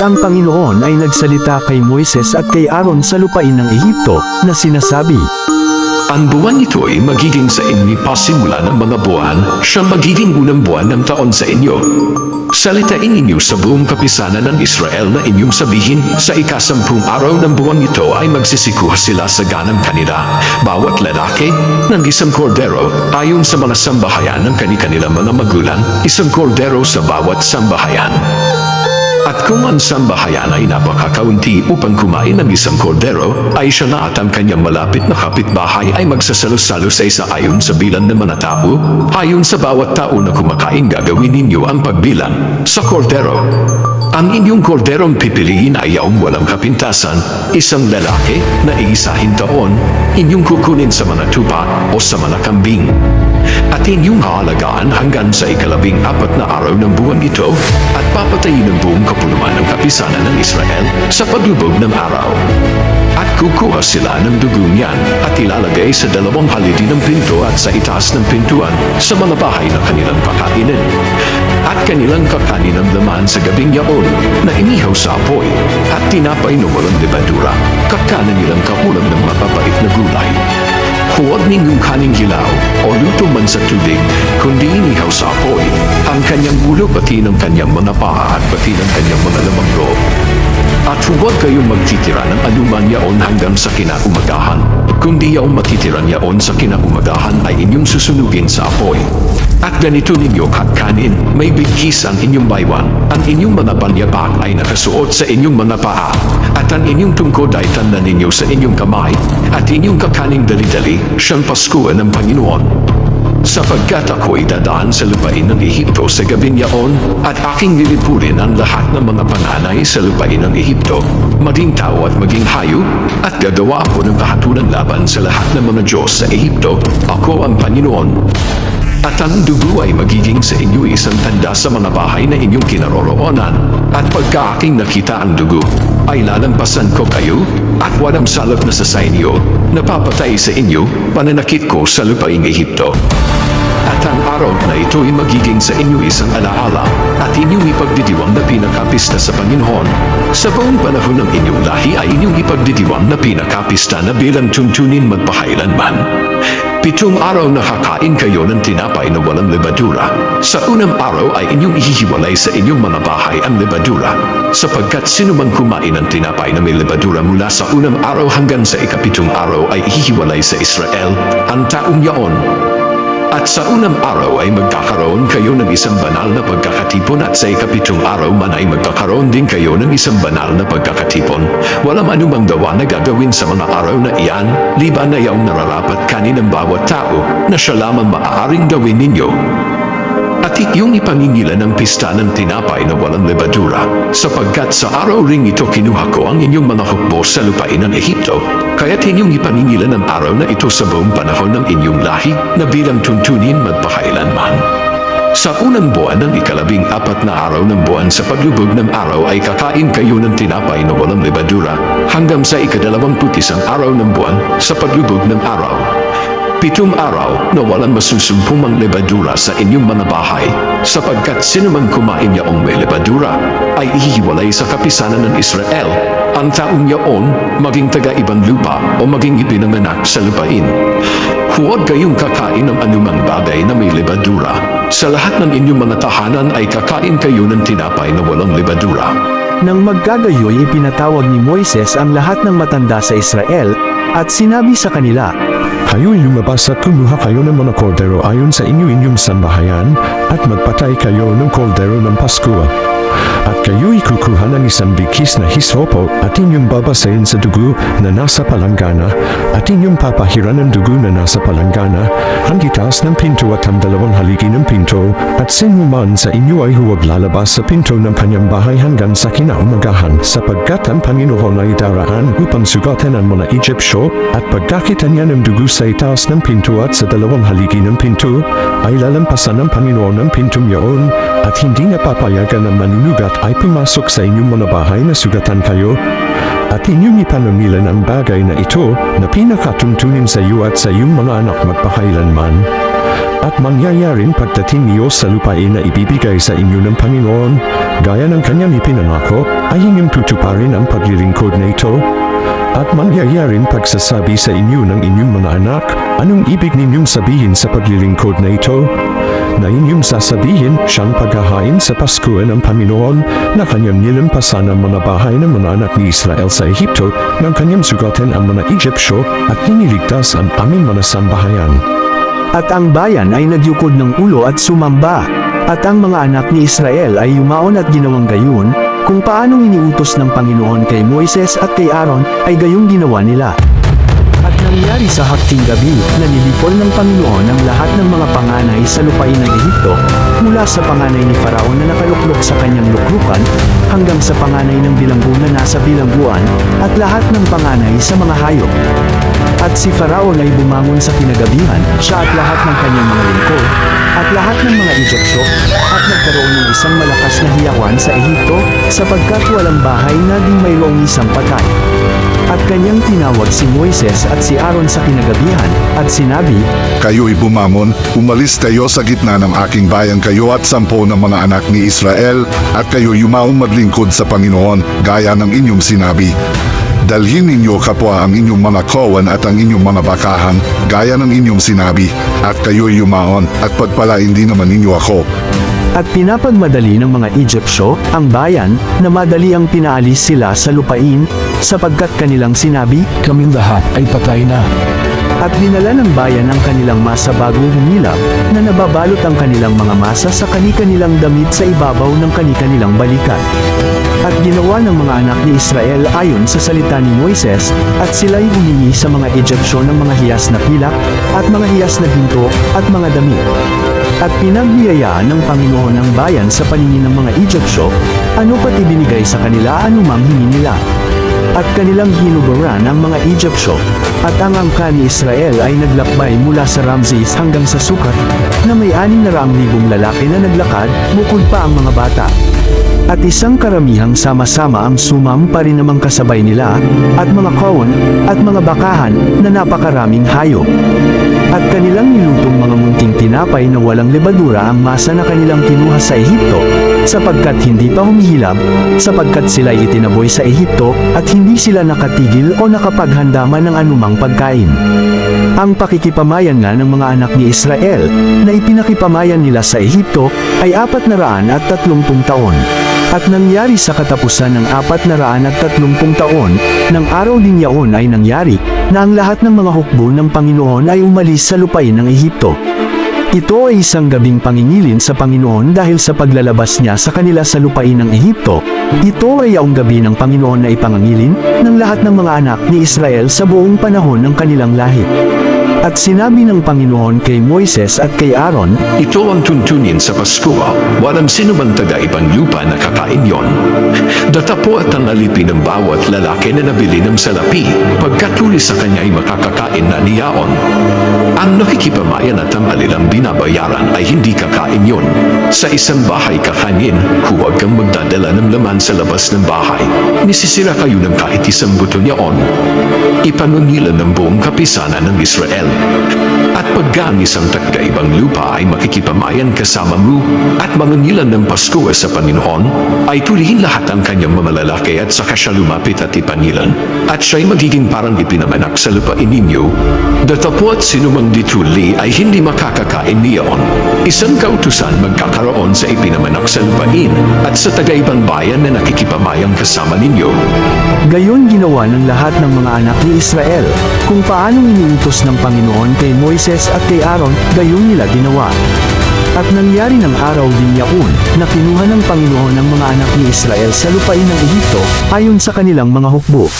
ang Panginoon ay nagsalita kay Moises at kay Aaron sa lupain ng Ehipto, na sinasabi, Ang buwan ito ay magiging sa inyo pasimula ng mga buwan, siya magiging unang buwan ng taon sa inyo. Salitain ninyo sa buong kapisanan ng Israel na inyong sabihin sa ikasampung araw ng buwan ito ay magsisikuha sila sa ganang kanila. Bawat lalaki ng isang kordero ayon sa mga sambahayan ng kani-kanilang mga magulang, isang kordero sa bawat sambahayan. At kung ang sambahayan ay napakakaunti upang kumain ng isang kordero, ay siya na at ang kanyang malapit na kapitbahay ay magsasalo-salo sa isa ayon sa bilang ng mga tao. Ayon sa bawat tao na kumakain gagawin ninyo ang pagbilang sa kordero. Ang inyong korderong pipiliin ay yaong walang kapintasan, isang lalaki na iisahin taon, inyong kukunin sa mga tupa o sa mga kambing. At inyong haalagaan hanggang sa ikalabing apat na araw ng buwan ito at papatayin ang buong kapuluan ng kapisanan ng Israel sa paglubog ng araw. At kukuha sila ng dugo niyan at ilalagay sa dalawang haligi ng pinto at sa itaas ng pintuan sa mga bahay na kanilang kakainin. At kanilang kakanin ang laman sa gabing yaon na inihaw sa apoy at tinapay na walang libadura. Kakanan nilang kakulang ng mapapait na gulay. Huwag ninyong kaning hilaw o luto man sa tubig, kundi inihaw sa apoy. Ang kanyang ulo pati ng kanyang mga paa at pati ng kanyang mga lamang loob. At huwag kayong magtitira ng anuman yaon hanggang sa kinaumagahan. Kundi yaong matitira yaon sa kinaumagahan ay inyong susunugin sa apoy. Ganito ninyo kakanin, may bigkis ang inyong baywang, ang inyong mga banyabak ay nakasuot sa inyong mga paa, at ang inyong tungkod ay tanda ninyo sa inyong kamay, at inyong kakaning dali-dali, siyang Paskuhan ng Panginoon. Sapagkat ako'y dadaan sa lupain ng Ehipto sa gabing yaon at aking lilipurin ang lahat ng mga panganay sa lupain ng Ehipto, maging tao at maging hayop, at gagawa ako ng kahatulan laban sa lahat ng mga Diyos sa Ehipto. Ako ang Panginoon. At ang dugo ay magiging sa inyo isang tanda sa mga bahay na inyong kinaroroonan. At pagka aking nakita ang dugo, ay lalampasan ko kayo at walang salot na sa inyo, napapatay sa inyo, pananakit ko sa lupaing Ehipto. At ang araw na ito ay magiging sa inyo isang alaala at inyong ipagdidiwang na pinakapista sa Panginoon. Sa buong panahon ng inyong lahi ay inyong ipagdidiwang na pinakapista na bilang tuntunin magpahailanman. Pitong araw na kakain kayo ng tinapay na walang lebadura. Sa unang araw ay inyong ihihiwalay sa inyong mga bahay ang lebadura, sapagkat sino man kumain ng tinapay na may lebadura mula sa unang araw hanggang sa ikapitong araw ay ihihiwalay sa Israel ang taong yaon. At sa unang araw ay magkakaroon kayo ng isang banal na pagkakatipon at sa ikapitong araw man ay magkakaroon din kayo ng isang banal na pagkakatipon. Walang anumang dawa na gagawin sa mga araw na iyan, liban na yaong nararapat kanin ng bawat tao na siya lamang maaaring gawin ninyo. At iyong ipaningilan ng pista ng tinapay na walang lebadura, sapagkat sa araw ring ito kinuha ko ang inyong mga hukbo sa lupain ng Ehipto, kaya't inyong ipaningilan ang araw na ito sa buong panahon ng inyong lahi na bilang tuntunin magpakailanman. Sa unang buwan ng ikalabing apat na araw ng buwan sa paglubog ng araw ay kakain kayo ng tinapay na walang lebadura hanggang sa ikadalawamput isang araw ng buwan sa paglubog ng araw. Pitong araw na walang masusumpong ang lebadura sa inyong mga bahay, sapagkat sino man kumain yaong may lebadura, ay ihiwalay sa kapisanan ng Israel. Ang taong yaon, maging taga-ibang lupa o maging ipinanganak sa lupain. Huwag kayong kakain ng anumang bagay na may lebadura. Sa lahat ng inyong mga tahanan ay kakain kayo ng tinapay na walang lebadura. Nang magkagayoy ipinatawag ni Moises ang lahat ng matanda sa Israel, at sinabi sa kanila, Kayo'y lumabas at kumuha kayo ng mga kordero ayon sa inyo-inyong sambahayan at magpatay kayo ng kordero ng Pasko. At kayo'y kukuha ng isang bikis na hisopo at inyong babasayin sa dugo na nasa palanggana at inyong papahiran ng dugo na nasa palanggana ang itaas ng pinto at ang dalawang haligi ng pinto at sino man sa inyo ay huwag lalabas sa pinto ng kanyang bahay hanggang sa kinaumagahan sapagkat ang Panginoon ay daraan upang sugatan ang mga Egyptyo at pagkakita niya ng dugo sa itaas ng pinto at sa dalawang haligi ng pinto ay lalampasan ng Panginoon ang pintong yaon at hindi niya papayagan ang manunugat ay pumasok sa inyong mga bahay na sugatan kayo at inyong ipanamilan ang bagay na ito na pinakatuntunin sa iyo at sa iyong mga anak magpakailanman. At mangyayaring pagdating niyo sa lupain na ibibigay sa inyo ng Panginoon gaya ng kanyang ipinangako, ay inyong tutuparin ang paglilingkod na ito? At mangyayaring pagsasabi sa inyo ng inyong mga anak, anong ibig ninyong sabihin sa paglilingkod na ito? Na inyong sasabihin siyang paghahain sa Pasko ng Panginoon na kanyang nilampasan ang mga bahay ng mga anak ni Israel sa Ehipto nang kanyang sugatin ang mga Egyptyo at iniligtas ang aming mga sambahayan. At ang bayan ay nagyukod ng ulo at sumamba. At ang mga anak ni Israel ay yumaon at ginawang gayon, kung paanong iniutos ng Panginoon kay Moises at kay Aaron, ay gayong ginawa nila. At nangyari sa hakting gabi, na nilipol ng Panginoon ang lahat ng mga panganay sa lupain ng Ehipto, mula sa panganay ni Faraon na nakaluklok sa kanyang luklukan, hanggang sa panganay ng bilanggo na nasa bilangguan, at lahat ng panganay sa mga hayop. At si Faraon ay bumangon sa kinagabihan, siya at lahat ng kanyang mga lingkod, at lahat ng mga Egyptyo, at nagkaroon ng isang malakas na hiyawan sa Ehipto, sapagkat walang bahay na di mayroong isang patay. At kanyang tinawag si Moises at si Aaron sa kinagabihan, at sinabi, Kayo'y bumangon, umalis kayo sa gitna ng aking bayan kayo at sampo ng mga anak ni Israel, at kayo yumaong maglingkod sa Panginoon, gaya ng inyong sinabi. Dalhin ninyo kapwa ang inyong mga kawan at ang inyong mga bakahan, gaya ng inyong sinabi, at kayo'y yumaon, at pagpalain din naman ninyo ako. At pinapagmadali ng mga Egyptyo, ang bayan, na madali ang pinaalis sila sa lupain, sapagkat kanilang sinabi, Kaming lahat ay patay na. At dinala ng bayan ang kanilang masa bagong humilap, na nababalot ang kanilang mga masa sa kani-kanilang damit sa ibabaw ng kani-kanilang balikat. At ginawa ng mga anak ni Israel ayon sa salita ni Moises, at sila'y humingi sa mga Egyptyo ng mga hiyas na pilak, at mga hiyas na ginto, at mga damit. At pinagbiyayaan ng Panginoon ang bayan sa paningin ng mga Egyptyo, ano pat ibinigay sa kanila anumang hingi nila. At kanilang hinubaran ang mga Egyptyo, at ang angka ni Israel ay naglakbay mula sa Ramses hanggang sa Sukat, na may anim na raang libong lalaki na naglakad, bukod pa ang mga bata. At isang karamihang sama-sama ang sumam pa rin namang kasabay nila, at mga kawon, at mga bakahan, na napakaraming hayop. At kanilang nilutong mga munting tinapay na walang lebadura ang masa na kanilang kinuha sa Ehipto, sapagkat hindi pa humihilab, sapagkat sila'y itinaboy sa Ehipto, at hindi sila nakatigil o nakapaghandaman ng anumang pagkain. Ang pakikipamayan nga ng mga anak ni Israel, na ipinakipamayan nila sa Ehipto, ay apat na raan at tatlumpung taon. At nangyari sa katapusan ng apat na raan at tatlumpung taon, ng araw din yaon ay nangyari, na ang lahat ng mga hukbo ng Panginoon ay umalis sa lupain ng Ehipto. Ito ay isang gabing pangingilin sa Panginoon dahil sa paglalabas niya sa kanila sa lupain ng Ehipto. Ito ay ang gabi ng Panginoon na ipangangilin ng lahat ng mga anak ni Israel sa buong panahon ng kanilang lahi. At sinabi ng Panginoon kay Moises at kay Aaron, Ito ang tuntunin sa Pasko. Walang sino man taga ibang lupa na kakain yon. Datapo at ang alipin ng bawat lalaki na nabili ng salapi. Pagkatuli sa kanya ay makakakain na niyaon. Ang nakikipamayan at ang alilang binabayaran ay hindi kakain yon. Sa isang bahay kakanin, huwag kang laman sa labas ng bahay. Nisisira kayo ng kahit isang buto niyaon. Ipanungilan ng buong kapisanan ng Israel. At pagka ang isang taga-ibang lupa ay makikipamayan kasama mo at mangungilan ng Pasko sa Panginoon, ay tulihin lahat ang kanyang mga at saka siya lumapit at ipangilan. At siya'y magiging parang ipinamanak sa lupain ninyo. Datapot sinumang dituli ay hindi makakakain niyaon. Isang kautusan magkakaroon sa ipinamanak sa lupain at sa taga-ibang bayan na nakikipamayang kasama ninyo. Gayon ginawa ng lahat ng mga anak ni Israel, kung paanong iniutos ng Panginoon kay Moises at kay Aaron, gayon nila ginawa. At nangyari ng araw din yaon, na kinuha ng Panginoon ang mga anak ni Israel sa lupain ng Ehipto, ayon sa kanilang mga hukbo.